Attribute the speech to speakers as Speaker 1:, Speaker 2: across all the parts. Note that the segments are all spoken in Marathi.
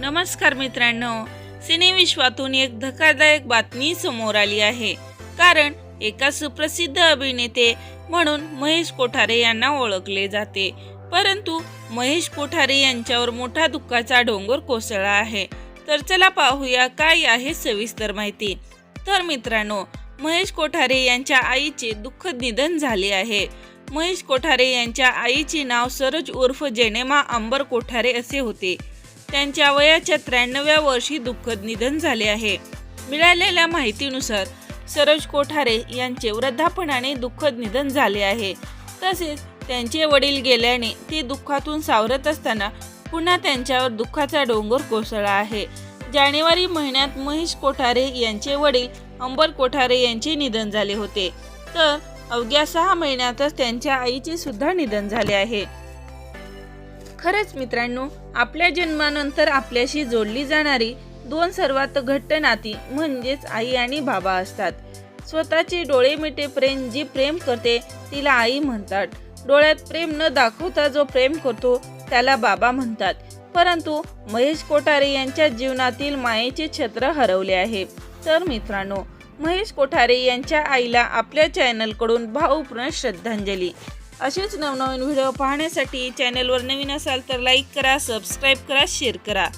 Speaker 1: नमस्कार मित्रांनो सिनेविश्वातून एक धक्कादायक बातमी समोर आली आहे. कारण एका सुप्रसिद्ध अभिनेते म्हणून महेश कोठारे यांना ओळखले जाते. परंतु महेश कोठारे यांच्यावर मोठा दुःखाचा डोंगर कोसळला आहे. तर चला पाहूया काय आहे सविस्तर माहिती. तर मित्रांनो महेश कोठारे यांच्या आईचे दुःखद निधन झाले आहे. महेश कोठारे यांच्या आईचे नाव सरोज उर्फ जेनेमा अंबर कोठारे असे होते. त्यांच्या वयाच्या त्र्याण्णव्या वर्षी दुःखद निधन झाले आहे. मिळालेल्या माहितीनुसार सरोज कोठारे यांचे वृद्धापणाने दुःखद निधन झाले आहे. तसेच त्यांचे वडील गेल्याने ते दुःखातून सावरत असताना पुन्हा त्यांच्यावर दुःखाचा डोंगर कोसळला आहे. जानेवारी महिन्यात महेश कोठारे यांचे वडील अंबर कोठारे यांचे निधन झाले होते. तर अवघ्या सहा महिन्यातच त्यांच्या आईचे सुद्धा निधन झाले आहे. खरंच मित्रांनो आपल्या जन्मानंतर आपल्याशी जोडली जाणारी दोन सर्वात घट्ट नाती म्हणजेच आई आणि बाबा असतात. स्वतःचे डोळे मिटे प्रेम जी प्रेम करते तिला आई म्हणतात. डोळ्यात प्रेम न दाखवता जो प्रेम करतो त्याला बाबा म्हणतात. परंतु महेश कोठारे यांच्या जीवनातील मायेचे छत्र हरवले आहे. तर मित्रांनो महेश कोठारे यांच्या आईला आपल्या चॅनलकडून भावपूर्ण श्रद्धांजली. असेच नवनवीन व्हिडिओ पाहण्यासाठी चॅनलवर नवीन असाल तर लाईक करा सबस्क्राईब करा शेअर करा.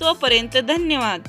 Speaker 1: तोपर्यंत धन्यवाद.